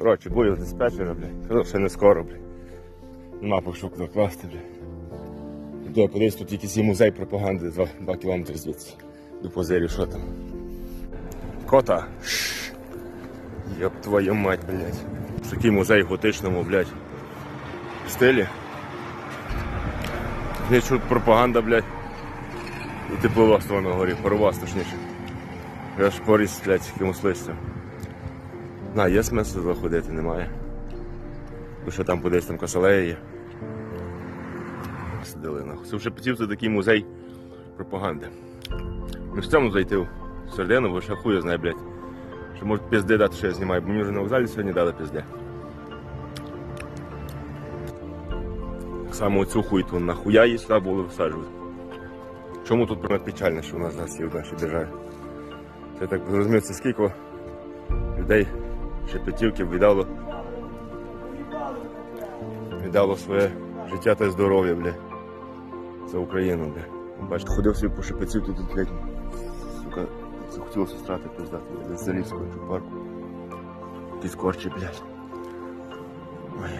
Коротше, бою диспетчера, блядь. Казав, ще не скоро, блядь. Нема по що куди класти, блядь. Іду, я подивись, тут якийсь є музей пропаганди 2, 2 кілометри звідси. До позирю, що там. Кота. Шш. Йоп твою мать, блядь. Такий музей в готичному, блядь. Стилі. Не чут пропаганда, блядь. І тепловоство на горі, паровоз точніше. Я ж поріс, блядь, якимось листям. На, є смисл заходити, немає. Бо що там кудись там косалея є. Сидили нахуй. Це в Шепетів це такий музей пропаганди. Ми в цьому зайти в середину, бо ще хуя знає, блядь. Що можуть пізди дати, що я знімаю, бо мені вже на вокзалі сьогодні дали пізди. Само оцю хуйту нахуя її сюди було висаджувати. Чому тут прямо печально, що у нас зараз є в нашій державі? Я так зрозумів, це скільки людей шепетівків віддало. Віддало своє життя та здоров'я, бля. За Україну, бля. Бачите, ходив собі по шепетівці тут, блядь. Сука, захотілося страти пиздати, бля, з Залівського парку. Якісь корчі, блядь. Ой.